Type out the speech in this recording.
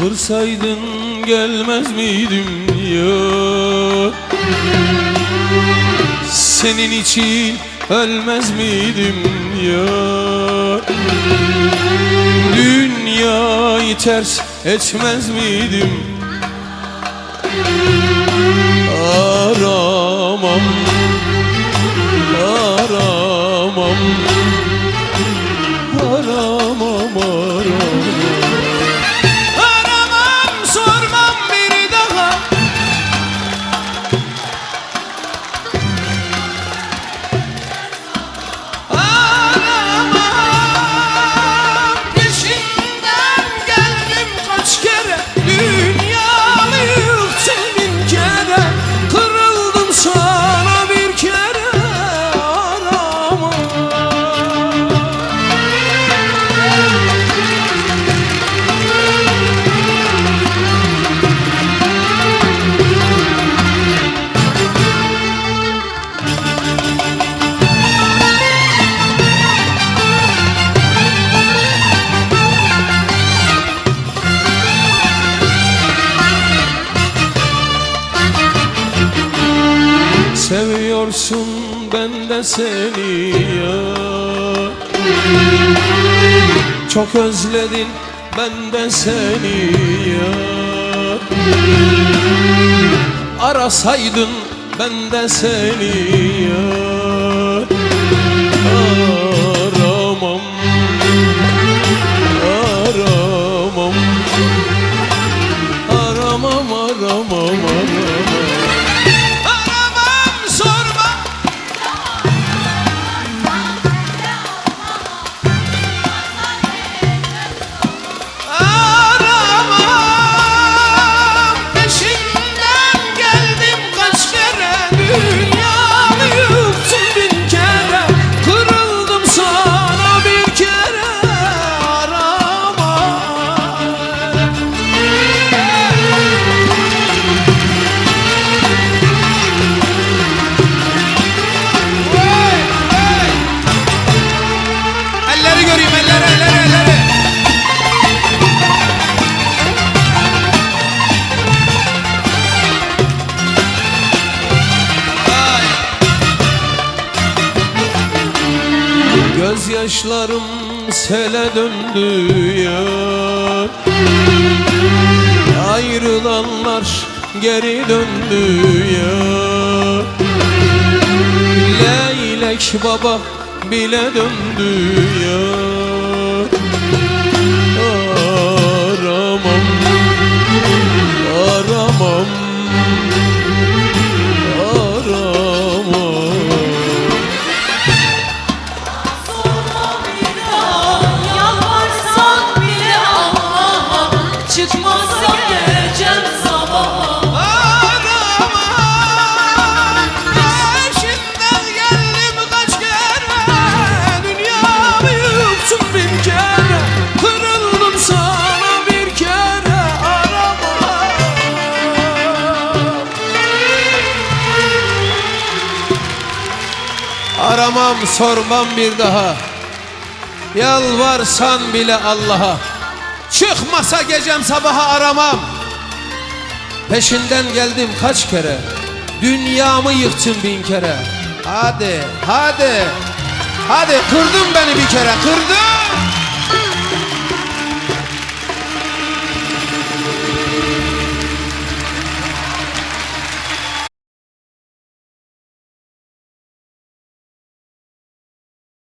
Çağırsaydın gelmez miydim ya? Senin için ölmez miydim ya? Dünyayı ters etmez miydim? Aramam Aramam Seviyorsun ben de seni ya. Çok özledin ben de seni ya. Arasaydın ben de seni ya Dünyamı yıktım Gözyaşlarım sele döndü ya. Ayrılanlar geri döndü ya. Leylek baba bile döndü ya Aramam sormam bir daha. Yalvarsan bile Allah'a. Çıkmasa gecem sabaha aramam. Peşinden geldim kaç kere? Dünyamı yıktın bin kere. Hadi hadi. Hadi kırdın beni bir kere kırdın